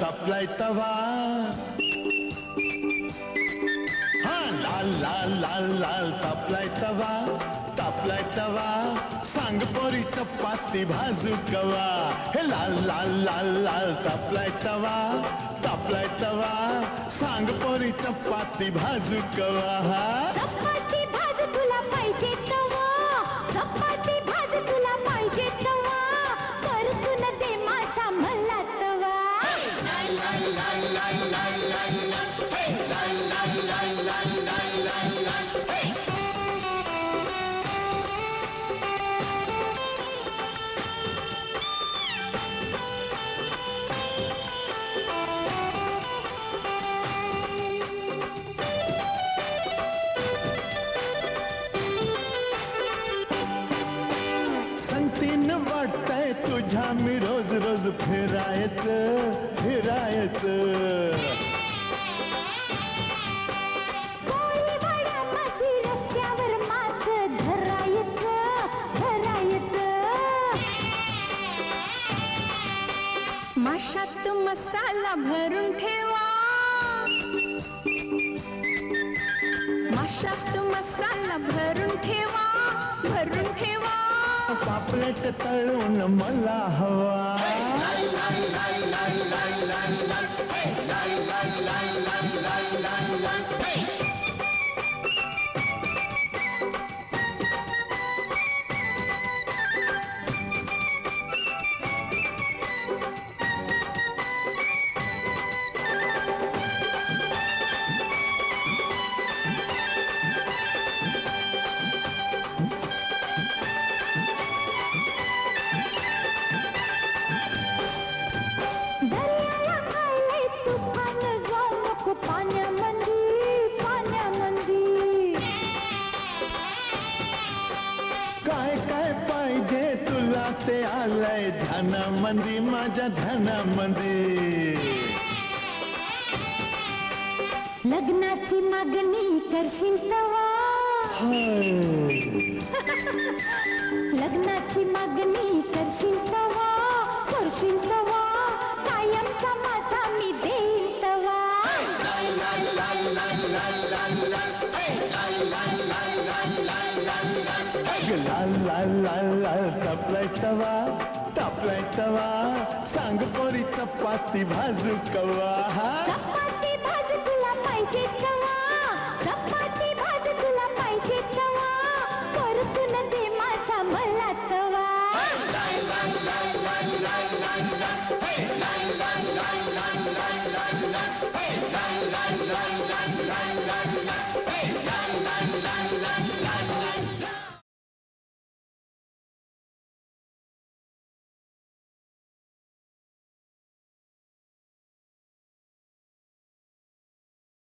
तापलाय तवा। हा, लाल लाल लाल लाल तापलाय तवा तापलाय तवा। सांग पोरी चपाती भाजू कवा। हे लाल लाल लाल लाल तापलाय तवा तापलाय तवा। सांग पोरी चपाती भाजू कवा। हा life. वाटतंय मी रोज रोज फिरायचं फिरायचं माशात मसाला भरून ठेवा। माशात मसाला भरून ठेवा भरून ठेवा। पापलेट तळून मला हवा ते आलंय ध्यानामंदी माझ्या ध्यानामंदी लग्नाची मागणी करशील तवा. लग्नाची मागणी करशील तवा करशील तवा. कायमचा माझा मी अग लाल लाल लाल लाल तापलाय तवा तापलाय तवा सांग पोरी चपाती भाजू कवा चपाती भाज तुला पाहिजे तवा.